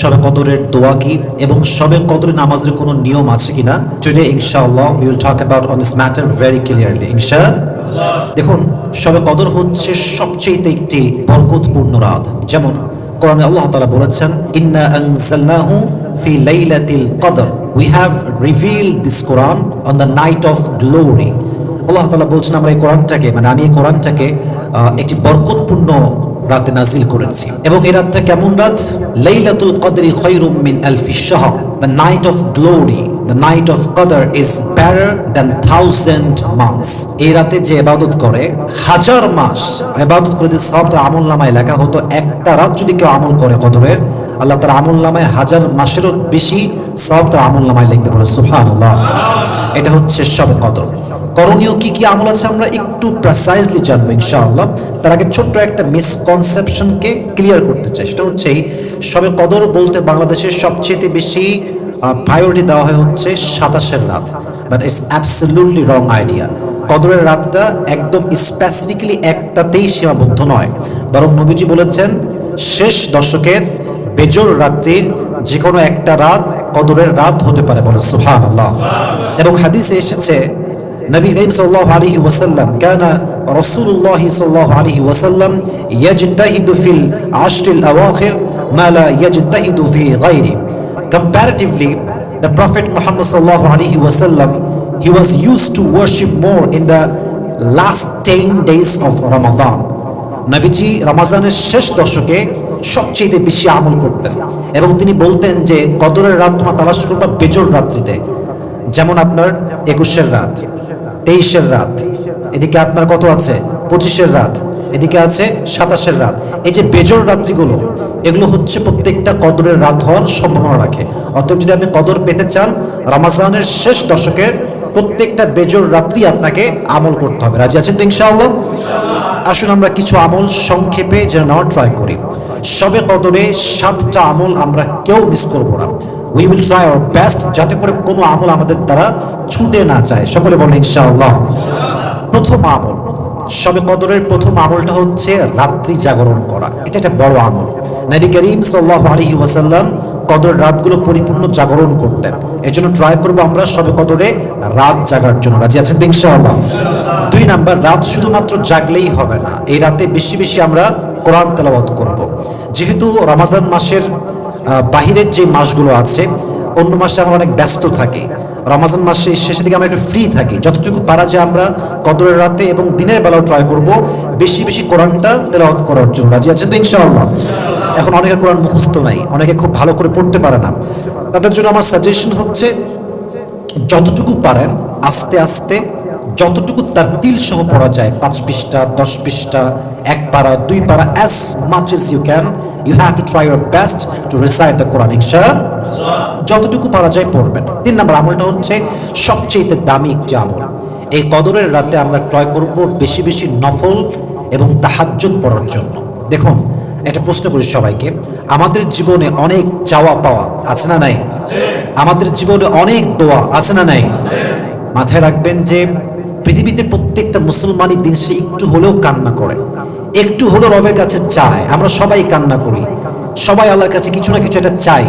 সবে কদরের দোয়া কি এবং সবে কদরের নামাজের কোনো নিয়ম আছে কিনা? টুডে ইনশাআল্লাহ we will talk about on this matter very clearly ইনশা দেখুন, সবে কদর হচ্ছে সবচেয়ে একটি বরকতপূর্ণ রাত। যেমন, কোরআনে আল্লাহ তাআলা বলেছেন, ইন্না আনজালনাহু ফি লাইলাতিল কদর। We have revealed this Quran on the night of glory Allah তাআলা বলছেন, আমরা এই কোরআনটাকে মানে আমি এই কোরআনটাকে একটি বরকতপূর্ণ রাতে নাজিল করেছি। এবং এই রাতটা কেমন রাত? লাইলাতুল কদরি খৈরুম মিন আলফি শাহর। The night of glory the night of Qadr is better than thousand months এই রাতে যে ইবাদত করে, হাজার মাস ইবাদত করে যে সবটা আমল নামায় লেখা হতো, একটা রাত যদি কেউ আমল করে কদরের আল্লাহ তার আমল নামায় হাজার মাসেরও বেশি সব তার আমল নামায় লিখবে বলে সুবহানাল্লাহ। এটা হচ্ছে সবে কদর। করণীয় কি কি আমল আছে আমরা একটু প্রেসাইজলি জানব ইনশাআল্লাহ। তার আগে ছোট্ট একটা মিসকনসেপশনকে ক্লিয়ার করতে চাই। সেটা হচ্ছে সবে কদর বলতে বাংলাদেশের সবচেয়ে বেশি প্রায়োরিটি দেওয়া হয় হচ্ছে সাতাশের রাত। But it's absolutely wrong idea কদরের রাতটা একদম স্পেসিফিক্যালি একটাতেই সীমাবদ্ধ নয়। বরং নবীজি বলেছেন, শেষ দশকের বেজর রাত্রির যে কোনো একটা রাত কদরের রাত হতে পারে বলে সুহান আল্লাহ এবং হাদিসে এসেছে নবী করিম সাল্লাল্লাহু আলাইহি ওয়াসাল্লাম কানা রাসূলুল্লাহ সাল্লাল্লাহু আলাইহি ওয়াসাল্লাম ইয়াজতাহিদু ফিল আশরিল আওয়াখির মা লা ইয়াজতাহিদু ফি গায়রি। Comparatively, the prophet muhammad sallallahu alaihi wasallam he was used to worship more in the last 10 days of ramadan নবীজি রমাজানের শেষ দশকে সবচেয়ে বেশি আমল করতেন এবং তিনি বলতেন যে, কদরের রাত তোমার তালাশ করবা বেজর রাত্রিতে। যেমন আপনার একুশের রাত। তেইশের রাত। এদিকে আপনার কত আছে? পঁচিশের রাত। এদিকে আছে সাতাশের রাত। এই যে বেজর রাত্রিগুলো, এগুলো হচ্ছে প্রত্যেকটা কদরের রাত হওয়ার সম্ভাবনা রাখে। অতএব যদি আপনি কদর পেতে চান, রমাজানের শেষ দশকের প্রত্যেকটা বেজর রাত্রি আপনাকে আমল করতে হবে। রাজি আছেন তো ইনশাআল্লাহ? আসুন আমরা কিছু আমল সংক্ষেপে যেন নেওয়ার ট্রাই করি। সবে কদরে সাতটা আমল আমরা কেউ মিস করব না। We will try our best যাতে করে কোনো আমল আমাদের দ্বারা ছুটে না যায়। সকলে বলেন, ইনশাআল্লাহ। প্রথম আমল, সবে কদরের প্রথম আমলটা হচ্ছে রাত্রি জাগরণ করা। এটা একটা বড় আমল। নবী করিম সাল্লাল্লাহু আলাইহি ওয়াসাল্লাম কদর রাতগুলো পরিপূর্ণ জাগরণ করতেন। এজন্য ট্রাই করব আমরা সবে কদরে রাত জাগার জন্য। রাজি আছেন ইনশাআল্লাহ? দুই নাম্বার, রাত শুধুমাত্র জাগলেই হবে না। এই রাতে বেশি বেশি আমরা কোরআন তেলাওয়াত করব। যেহেতু রমাজান মাসের বাহিরের যে মাসগুলো আছে, অন্য মাসে আমরা অনেক ব্যস্ত থাকি। রমাজান মাসে শেষের দিকে আমরা একটু ফ্রি থাকি। যতটুকু পারা যায় আমরা কদরের রাতে এবং দিনের বেলাও ট্রাই করব বেশি বেশি কোরআনটা তেলাওয়াত করার জন্য। রাজি আছেন তো ইনশাআল্লাহ? এখন অনেকের কোরআন মুখস্থ নাই, অনেকে খুব ভালো করে পড়তে পারে না। তাদের জন্য আমার সাজেশন হচ্ছে, যতটুকু পারেন, আস্তে আস্তে যতটুকু তার তিল সহ পড়া যায়, পাঁচ পৃষ্ঠা, দশ পৃষ্ঠা, এক পারা দুই পারা as much as you can you have to try your best to recite the Quran ইনশা যতটুকু পারা যায় পড়বেন। তিন নম্বর আমলটা হচ্ছে সবচেয়ে দামি একটি আমল। এই কদরের রাতে আমরা ট্রাই করব বেশি বেশি নফল এবং তাহাজ্জুদ পড়ার জন্য। দেখুন, একটা প্রশ্ন করি সবাইকে। আমাদের জীবনে অনেক চাওয়া পাওয়া আছে না নাই? আমাদের জীবনে অনেক দোয়া আছে না নাই? মাথায় রাখবেন যে পৃথিবীতে প্রত্যেকটা মুসলমানই দিন সে একটু হলেও কান্না করে। একটু হলেও রবের কাছে চায়। আমরা সবাই কান্না করি। সবাই আল্লাহর কাছে কিছু না কিছু একটা চাই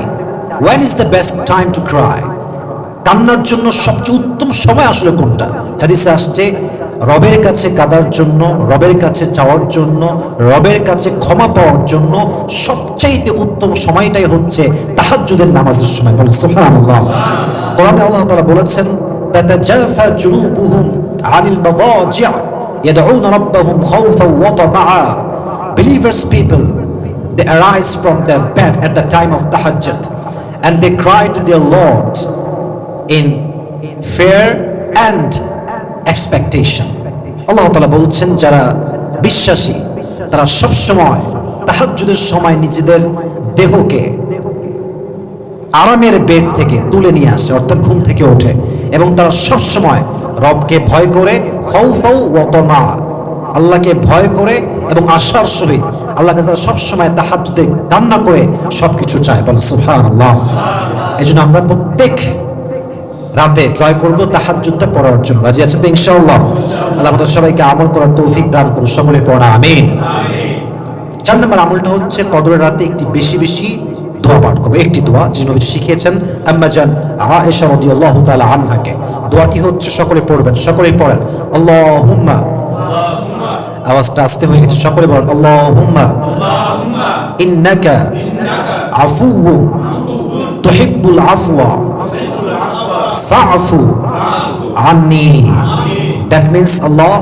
one is the best time to cry কান্নার জন্য সবচেয়ে উত্তম সময় আসলে কোনটা? হাদিসে আসছে, রবের কাছে কাদার জন্য, রবের কাছে চাওয়ার জন্য, রবের কাছে ক্ষমা পাওয়ার জন্য সবচাইতে উত্তম সময়টাই হচ্ছে তাহাজ্জুদের নামাজের সময়। বলে সুবহানাল্লাহ। কোরআনে আল্লাহ তাআলা বলেছেন, তাতাজাফা জুনুবুহুম আনিল মাদাজি'a يدعون ربهم خوفا وطمعا believers people they arise from their bed at the time of tahajjud and they cry to their lord in fear and expectation আল্লাহ তাআলা বলছেন যারা বিশ্বাসী তারা সব সময় তাহাজ্জুদের সময় নিজেদের দেহকে আরামের বেড থেকে তুলে নিয়ে আসে অর্থাৎ ঘুম থেকে ওঠে এবং তারা সব সময় রবকে ভয় করে, ফৌ ফৌ ওতমা আল্লাহকে ভয় করে এবং আশার সহিত আল্লাহকে তারা সবসময় তাহাজ্জুদে কান্না করে সব কিছু চায়। বলে সুবহান আল্লাহ এই জন্য আমরা প্রত্যেক রাতে ট্রাই করব তাহাজ্জুদটা পড়ার জন্য। রাজি আছেন তো ইনশাআল্লাহ? আল্লাহ আমাদের সবাইকে আমল করার তৌফিক দান করুন, সকলে পড়া, আমিন। চার নম্বর আমলটা হচ্ছে কদরের রাতে একটি বেশি বেশি দোয়া পাঠ করব। একটি দোয়া যে নবীজি শিখিয়েছেন আম্মা জান আয়েশা রাদিয়াল্লাহু তাআলা আনহাকে। দোয়াটি হচ্ছে সকলে পড়বেন সকলেই পড়েন। আল্লাহুম্মা। আওয়াজটা আস্তে হয়ে গেছে সকলে বলেন আল্লাহুম্মা। ইন্নাকা আফুউ তুহিব্বুল আফওয়া। ফাআফু আন্নি। That means Allah,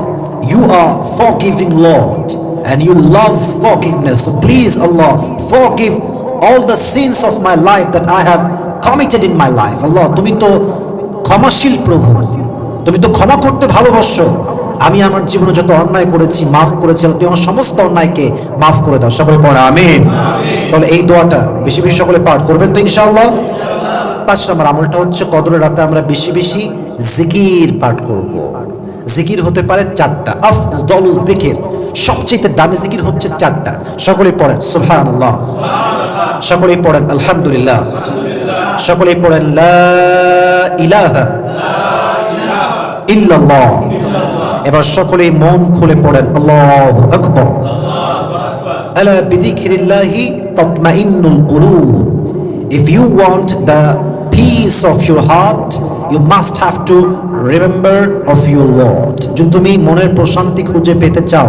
you are forgiving Lord and you love forgiveness. So please Allah, forgive all the sins of my life that I have committed in my life. Allah, তুমি তো ক্ষমাশীল প্রভু। তুমি তো ক্ষমা করতে ভালোবাসো। আমি আমার জীবনে যত অন্যায় করেছি মাফ করেছি আল্লাহ, তুমি আমার সমস্ত অন্যায়কে মাফ করে দাও। সকলে পড়ে আমিন। তাহলে এই দোয়াটা বেশি বেশি সকলে পাঠ করবেন তো ইনশাআল্লাহ? পাঁচ নম্বর আমলটা হচ্ছে কদরের রাতে আমরা বেশি বেশি জিকির পাঠ করব। জিকির হতে পারে চারটা। আফ দলুল জিকির। সবচেয়ে দামি জিকির হচ্ছে চারটা। সকলেই পড়েন, সুবহানাল্লাহ। সকলেই পড়েন, আলহামদুলিল্লাহ। সকলেই পড়েন এবার সকলেই মন খুলে পড়েন, আল্লাহু আকবার। if you want the peace of your heart you must have to remember of your lord যদি তুমি মনের প্রশান্তি খুঁজে পেতে চাও,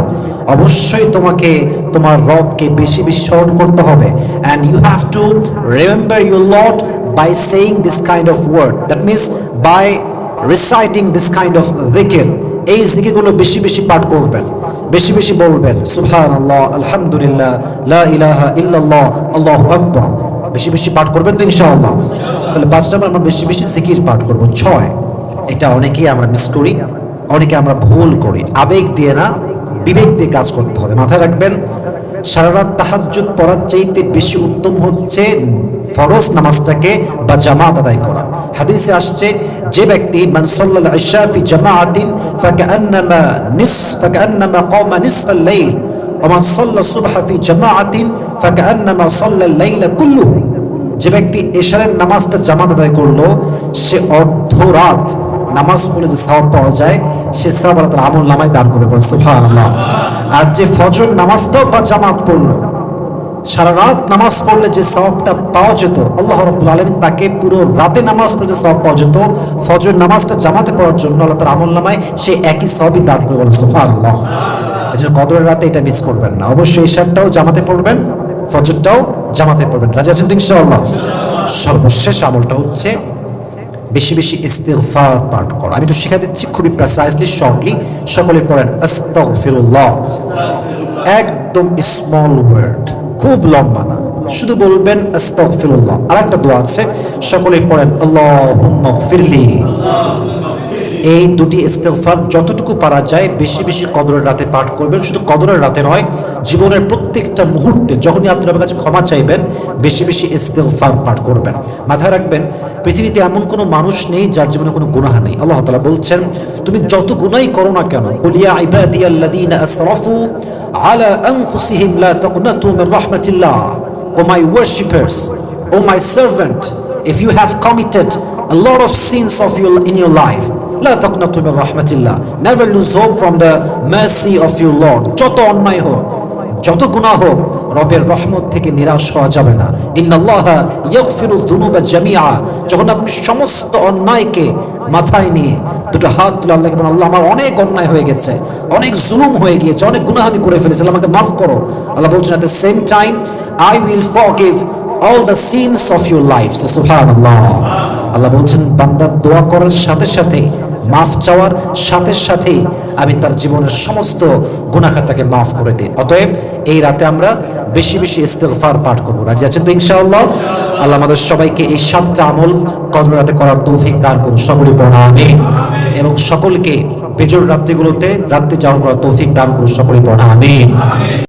অবশ্যই তোমাকে, তোমার রবকে বেশি বেশি স্মরণ করতে হবে। And you have to remember your lord by saying this kind of word that means by reciting this kind of দিকের এই দিকেগুলো বেশি বেশি পাঠ করবেন, বেশি বেশি বলবেন। সুহান আল্লাহ আলহামদুলিল্লাহ ইলাহা ইল্লাল্লাহ, আল্লাহ আকবর। বেশি বেশি পাঠ করবেন তো ইনশাআল্লাহ। তাহলে পাঁচ নম্বর আমরা বেশি বেশি জিকির পাঠ করব। ছয়, এটা অনেকেই আমরা মিস করি, অনেকে আমরা ভুল করি। আবেগ দিয়ে না, বিবেক দিয়ে কাজ করতে হবে। মাথায় রাখবেন সারা রাত তাহাজ্জুদ পড়ার চাইতে বেশি উত্তম হচ্ছে ফরজ নামাজটাকে বা জামাত আদায় করা। হাদিসে আসছে, যে ব্যক্তি মান সাল্লাল ইশা ফি জামাআতিন ফাকান্নামা নিস ফাকান্নামা কাওমা নিসফাল লাইল ওয়া মান সাল্লা জামাআতিন সাল্লাল লাইলা কুল্লুহু যে ব্যক্তি এশারের নামাজটা জামাত আদায় করল, সে অর্ধ রাত নামাজ যে পাওয়া যায়, সে আল্লাহ আমল নামায় দান করে পড়ে সুবহানাল্লাহ। আর যে ফজর নামাজটাও বা জামাত পড়ল, সারা রাত নামাজ পড়লে যে সওয়াবটা পাওয়া যেত, আল্লাহ রাব্বুল তাকে পুরো রাতে নামাজ পড়লে সওয়াব পাওয়া যেত ফজর নামাজটা জামাতে পড়ার জন্য আল্লাহ তার আমল নামায় সে একই সওয়াবই দান করে বলেন, সুবহানাল্লাহ। জন্য কদরের রাতে এটা মিস করবেন না। অবশ্যই ঈশারটাও জামাতে পড়বেন ফজরটাও জামাতে পড়বেন রাজি আছেন ইনশাআল্লাহ? সর্বশেষ আমলটা হচ্ছে বেশি বেশি ইস্তেগফার পাঠ করা। আমি তো শিখা দিচ্ছি খুবই প্রেসাইজলি শর্টলি সকলে পড়েন, আস্তাগফিরুল্লাহ। একদম স্মল ওয়ার্ড খুব লম্বা না। শুধু বলবেন আস্তাগফিরুল্লাহ। আরেকটা দোয়া আছে সকলেই পড়েন, আল্লাহুম্মা ফিরলি এই দুটি ইস্তেগফার যতটুকু পারা যায়, বেশি বেশি কদরের রাতে পাঠ করবেন। শুধু কদরের রাতে নয়, জীবনের প্রত্যেকটা মুহূর্তে যখনই আপনি আমার কাছে ক্ষমা চাইবেন, বেশি বেশি ইস্তেগফার পাঠ করবেন। মাথায় রাখবেন, পৃথিবীতে এমন কোনো মানুষ নেই যার জীবনে কোনো গুনাহ নেই। আল্লাহ তালা বলছেন, তুমি যত গুনাহই করো না কেন কুলিয়া ইবাদিয়াল্লাযীনা আসরাফু আলা আনফুসিহিম লা তাকনাতু রাহমাতিল্লাহ। O my worshippers O my servant if you have committed a lot of sins of your, in your life লা তাকনাতু মির রাহমাতিল্লাহ। Never lose hope from mercy of lord যত অন্যায় হোক, যত গুনাহ হোক, রবের রহমত থেকে নিরাশ হওয়া যাবে না। ইন্নাল্লাহ যুনুবা জামিআ। যখন আপনি সমস্ত অন্যায়কে মাথায় নিয়ে দুটো হাত তুলে আল্লাহকে বলেন, আল্লাহ, আমার অনেক অন্যায় হয়ে গেছে, অনেক জুলুম হয়ে গিয়েছে, অনেক গুনাহ আমি করে ফেলেছি আমাকে মাফ করো। আল্লাহ বলছেন at the same time I will forgive all the sins of your life সুবহানাল্লাহ। আল্লাহ বলছেন, বান্দা দোয়া করার সাথে সাথে মাফ চাওয়ার সাথে সাথেই আমি তার জীবনের সমস্ত গুণাখাতাকে মাফ করে দিই। অতএব এই রাতে আমরা বেশি বেশি ইস্তেগফার পাঠ করব। রাজি আছেন তো ইনশাআল্লাহ? আল্লাহ আমাদের সবাইকে এই সাতটা আমল কদর রাতে করার তৌফিক দান করুন। সকলে পড়া আমিন। এবং সকলকে বেজর রাত্রিগুলোতে রাত্রি যাওয়ার করার তৌফিক দান করুন। সকলে পড়া আমিন।